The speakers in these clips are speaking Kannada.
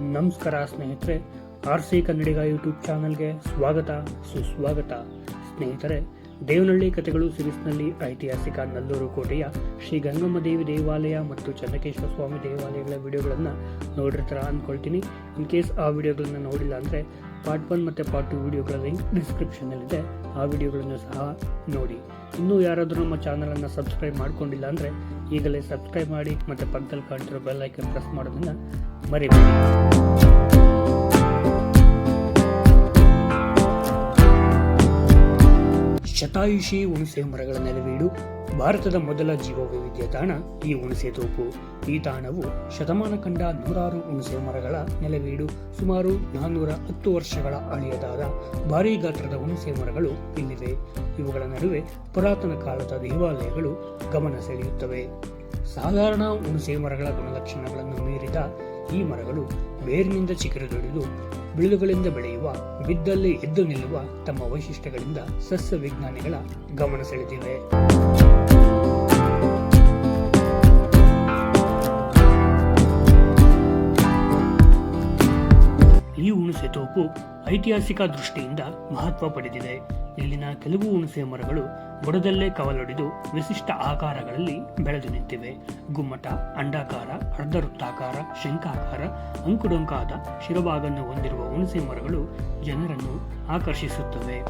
ನಮಸ್ಕಾರ ಸ್ನೇಹಿತರೆ ಆರ್ ಸಿ ಕನ್ನಡಿಗ ಯೂಟ್ಯೂಬ್ ಚಾನಲ್ಗೆ ಸ್ವಾಗತ, ಸುಸ್ವಾಗತ. ಸ್ನೇಹಿತರೆ, ದೇವನಹಳ್ಳಿ ಕಥೆಗಳು ಸಿರೀಸ್ನಲ್ಲಿ ಐತಿಹಾಸಿಕ ನಲ್ಲೂರು ಕೋಟೆಯ ಶ್ರೀ ಗಂಗಮ್ಮ ದೇವಿ ದೇವಾಲಯ ಮತ್ತು ಚನ್ನಕೇಶ್ವರ ಸ್ವಾಮಿ ದೇವಾಲಯಗಳ ವಿಡಿಯೋಗಳನ್ನು ನೋಡಿರ್ತಾರ ಅಂದ್ಕೊಳ್ತೀನಿ ಇನ್ ಕೇಸ್ ಆ ವಿಡಿಯೋಗಳನ್ನು ನೋಡಿಲ್ಲ ಅಂದರೆ ಪಾರ್ಟ್ ಒನ್ ಮತ್ತು ಪಾರ್ಟ್ ಟು ವಿಡಿಯೋಗಳ ಲಿಂಕ್ ಡಿಸ್ಕ್ರಿಪ್ಷನ್ನಲ್ಲಿದೆ. ಆ ವಿಡಿಯೋಗಳನ್ನು ಸಹ ನೋಡಿ. ಇನ್ನೂ ಯಾರಾದರೂ ನಮ್ಮ ಚಾನಲನ್ನು ಸಬ್ಸ್ಕ್ರೈಬ್ ಮಾಡ್ಕೊಂಡಿಲ್ಲ ಅಂದರೆ ಈಗಲೇ ಸಬ್ಸ್ಕ್ರೈಬ್ ಮಾಡಿ ಮತ್ತು ಪಕ್ಕದಲ್ಲಿ ಕಾಣ್ತಿರೋ ಬೆಲ್ ಐಕನ್ ಪ್ರೆಸ್ ಮಾಡೋದನ್ನು ಮರಿಬೇಡಿ. ಶತಾಯುಷಿ ಹುಣಸೆ ಮರಗಳ ನೆಲವೀಡು. ಭಾರತದ ಮೊದಲ ಜೀವವೈವಿಧ್ಯ ತಾಣ ಈ ಹುಣಸೆ ತೋಪು. ಈ ತಾಣವು ಶತಮಾನ ಕಂಡ ನೂರಾರು ಹುಣಸೆ ಮರಗಳ ನೆಲೆವೀಡು, ಸುಮಾರು ನಾನ್ನೂರ ಹತ್ತು ವರ್ಷಗಳ ಹಳೆಯದಾದ ಭಾರೀ ಗಾತ್ರದ ಹುಣಸೆ ಮರಗಳು ಇಲ್ಲಿವೆ. ಇವುಗಳ ನಡುವೆ ಪುರಾತನ ಕಾಲದ ದೇವಾಲಯಗಳು ಗಮನ ಸೆಳೆಯುತ್ತವೆ. ಸಾಧಾರಣ ಹುಣಸೆ ಮರಗಳ ಗುಣಲಕ್ಷಣಗಳನ್ನು ಮೀರಿದ ಈ ಮರಗಳು ಬೇರಿನಿಂದ ಚಿಗುರಿದೊಡೆದು ಬಿಳುಗಳಿಂದ ಬೆಳೆಯುವ, ಬಿದ್ದಲ್ಲಿ ಎದ್ದು ನಿಲ್ಲುವ ತಮ್ಮ ವೈಶಿಷ್ಟ್ಯಗಳಿಂದ ಸಸ್ಯ ವಿಜ್ಞಾನಿಗಳ ಗಮನ ಸೆಳೆದಿವೆ. ಈ ಹುಣಸೆ ತೋಪು ಐತಿಹಾಸಿಕ ದೃಷ್ಟಿಯಿಂದ ಮಹತ್ವ ಪಡೆದಿದೆ. ಇಲ್ಲಿನ ಕೆಲವು ಹುಣಸೆ ಮರಗಳು ಬುಡದಲ್ಲೇ ಕವಲೊಡೆದು ವಿಶಿಷ್ಟ ಆಕಾರಗಳಲ್ಲಿ ಬೆಳೆದು ನಿಂತಿವೆ. ಗುಮ್ಮಟ, ಅಂಡಾಕಾರ, ಅರ್ಧವೃತ್ತಾಕಾರ, ಶಂಖಾಕಾರ, ಅಂಕುಡೊಂಕಾದ ಶಿರಭಾಗನ್ನು ಹೊಂದಿರುವ ಹುಣಸೆ ಮರಗಳು ಜನರನ್ನು ಆಕರ್ಷಿಸುತ್ತವೆ.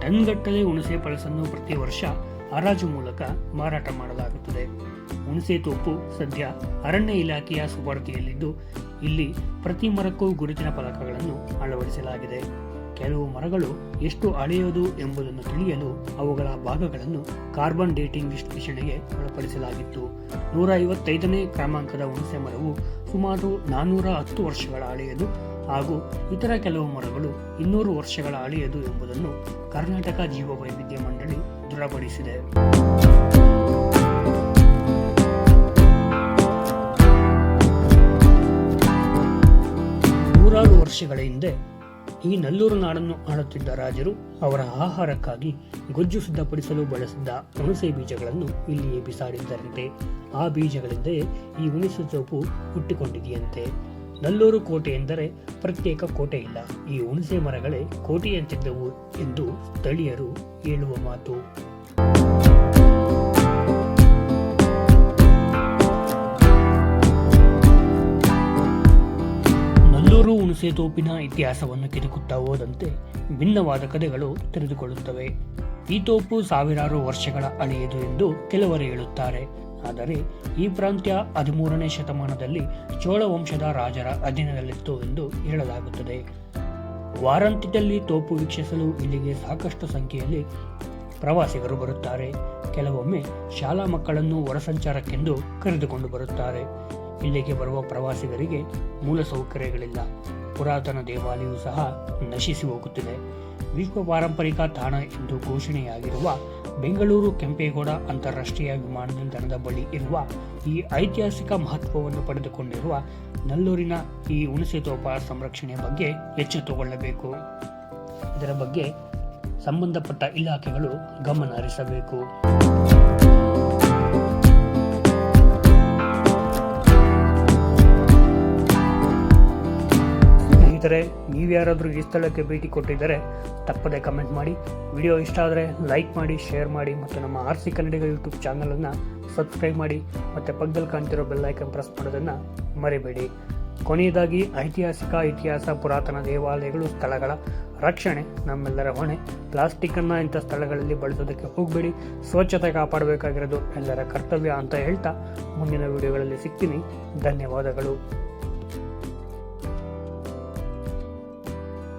ಟನ್ಗಟ್ಟಲೆ ಹುಣಸೆ ಪಳಸನ್ನು ಪ್ರತಿ ವರ್ಷ ಹರಾಜು ಮೂಲಕ ಮಾರಾಟ ಮಾಡಲಾಗುತ್ತದೆ. ಹುಣಸೆ ತೋಪು ಸದ್ಯ ಅರಣ್ಯ ಇಲಾಖೆಯ ಸುಪರ್ದಿಯಲ್ಲಿದ್ದು, ಇಲ್ಲಿ ಪ್ರತಿ ಮರಕ್ಕೂ ಗುರುತಿನ ಫಲಕಗಳನ್ನು ಅಳವಡಿಸಲಾಗಿದೆ. ಕೆಲವು ಮರಗಳು ಎಷ್ಟು ಹಳೆಯದು ಎಂಬುದನ್ನು ತಿಳಿಯಲು ಅವುಗಳ ಭಾಗಗಳನ್ನು ಕಾರ್ಬನ್ ಡೇಟಿಂಗ್ ವಿಶ್ಲೇಷಣೆಗೆ ಒಳಪಡಿಸಲಾಗಿತ್ತು. ನೂರ ಐವತ್ತೈದನೇ ಕ್ರಮಾಂಕದ ಹುಣಸೆ ಮರವು ಸುಮಾರು ನಾನ್ನೂರ ಹತ್ತು ವರ್ಷಗಳ ಹಳೆಯದು ಹಾಗೂ ಇತರ ಕೆಲವು ಮರಗಳು ಇನ್ನೂರು ವರ್ಷಗಳ ಹಳೆಯದು ಎಂಬುದನ್ನು ಕರ್ನಾಟಕ ಜೀವವೈವಿಧ್ಯ ಮಂಡಳಿ ದೃಢಪಡಿಸಿದೆ ನೂರಾರು ವರ್ಷಗಳ ಹಿಂದೆ ಈ ನಲ್ಲೂರು ನಾಡನ್ನು ಆಳುತ್ತಿದ್ದ ರಾಜರು ಅವರ ಆಹಾರಕ್ಕಾಗಿ ಗೊಜ್ಜು ಸಿದ್ಧಪಡಿಸಲು ಬಳಸಿದ್ದ ಹುಣಸೆ ಬೀಜಗಳನ್ನು ಇಲ್ಲಿಯೇ ಬಿಸಾಡಿದ್ದರಂತೆ. ಆ ಬೀಜಗಳಿಂದಲೇ ಈ ಹುಣಸೆ ಸೊಪ್ಪು ಹುಟ್ಟಿಕೊಂಡಿದೆಯಂತೆ. ನಲ್ಲೂರು ಕೋಟೆ ಎಂದರೆ ಪ್ರತ್ಯೇಕ ಕೋಟೆ ಇಲ್ಲ. ಈ ಹುಣಸೆ ಮರಗಳೇ ಕೋಟೆಯಂತಿದ್ದವು ಎಂದು ಸ್ಥಳೀಯರು ಹೇಳುವ ಮಾತು. ನಲ್ಲೂರು ಹುಣಸೆ ತೋಪಿನ ಇತಿಹಾಸವನ್ನು ಕಿರುಕುತ್ತಾ ಹೋದಂತೆ ಭಿನ್ನವಾದ ಕಥೆಗಳು ತೆರೆದುಕೊಳ್ಳುತ್ತವೆ. ಈ ತೋಪು ಸಾವಿರಾರು ವರ್ಷಗಳ ಹಳೆಯದು ಎಂದು ಕೆಲವರು ಹೇಳುತ್ತಾರೆ. ಆದರೆ ಈ ಪ್ರಾಂತ್ಯ ಹದಿಮೂರನೇ ಶತಮಾನದಲ್ಲಿ ಚೋಳ ವಂಶದ ರಾಜರ ಅಧೀನದಲ್ಲಿತ್ತು ಎಂದು ಹೇಳಲಾಗುತ್ತದೆ. ವಾರಾಂತ್ಯದಲ್ಲಿ ತೋಪು ವೀಕ್ಷಿಸಲು ಇಲ್ಲಿಗೆ ಸಾಕಷ್ಟು ಸಂಖ್ಯೆಯಲ್ಲಿ ಪ್ರವಾಸಿಗರು ಬರುತ್ತಾರೆ. ಕೆಲವೊಮ್ಮೆ ಶಾಲಾ ಮಕ್ಕಳನ್ನು ಹೊರಸಂಚಾರಕ್ಕೆಂದು ಕರೆದುಕೊಂಡು ಬರುತ್ತಾರೆ. ಇಲ್ಲಿಗೆ ಬರುವ ಪ್ರವಾಸಿಗರಿಗೆ ಮೂಲಸೌಕರ್ಯಗಳಿಲ್ಲ. ಪುರಾತನ ದೇವಾಲಯವು ಸಹ ನಶಿಸಿ ಹೋಗುತ್ತಿದೆ. ವಿಶ್ವ ಪಾರಂಪರಿಕ ತಾಣ ಎಂದು ಘೋಷಣೆಯಾಗಿರುವ ಬೆಂಗಳೂರು ಕೆಂಪೇಗೌಡ ಅಂತಾರಾಷ್ಟ್ರೀಯ ವಿಮಾನ ನಿಲ್ದಾಣದ ಬಳಿ ಇರುವ ಈ ಐತಿಹಾಸಿಕ ಮಹತ್ವವನ್ನು ಪಡೆದುಕೊಂಡಿರುವ ನಲ್ಲೂರಿನ ಈ ಹುಣಸೆ ತೋಪ ಸಂರಕ್ಷಣೆಯ ಬಗ್ಗೆ ಎಚ್ಚೆತ್ತುಕೊಳ್ಳಬೇಕು ಇದರ ಬಗ್ಗೆ ಸಂಬಂಧಪಟ್ಟ ಇಲಾಖೆಗಳು ಗಮನ ಹರಿಸಬೇಕು. ಸ್ನೇಹಿತರೆ ನೀವ್ಯಾರಾದರೂ ಈ ಸ್ಥಳಕ್ಕೆ ಭೇಟಿ ಕೊಟ್ಟಿದ್ದರೆ ತಪ್ಪದೆ ಕಮೆಂಟ್ ಮಾಡಿ. ವಿಡಿಯೋ ಇಷ್ಟ ಆದರೆ ಲೈಕ್ ಮಾಡಿ, ಶೇರ್ ಮಾಡಿ ಮತ್ತು ನಮ್ಮ ಆರ್ ಸಿ ಕನ್ನಡಿಗ ಯೂಟ್ಯೂಬ್ ಚಾನಲನ್ನು ಸಬ್ಸ್ಕ್ರೈಬ್ ಮಾಡಿ ಮತ್ತು ಪಕ್ಕದಲ್ಲಿ ಕಾಣ್ತಿರೋ ಬೆಲ್ ಐಕನ್ ಪ್ರೆಸ್ ಮಾಡೋದನ್ನು ಮರಿಬೇಡಿ. ಕೊನೆಯದಾಗಿ, ಐತಿಹಾಸಿಕ ಇತಿಹಾಸ, ಪುರಾತನ ದೇವಾಲಯಗಳು, ಸ್ಥಳಗಳ ರಕ್ಷಣೆ, ನಮ್ಮೆಲ್ಲರ ಹೊಣೆ. ಪ್ಲಾಸ್ಟಿಕ್ಕನ್ನು ಇಂಥ ಸ್ಥಳಗಳಲ್ಲಿ ಬಳಸೋದಕ್ಕೆ ಹೋಗಬೇಡಿ. ಸ್ವಚ್ಛತೆ ಕಾಪಾಡಬೇಕಾಗಿರೋದು ಎಲ್ಲರ ಕರ್ತವ್ಯ ಅಂತ ಹೇಳ್ತಾ ಮುಂದಿನ ವಿಡಿಯೋಗಳಲ್ಲಿ ಸಿಗ್ತೀನಿ. ಧನ್ಯವಾದಗಳು.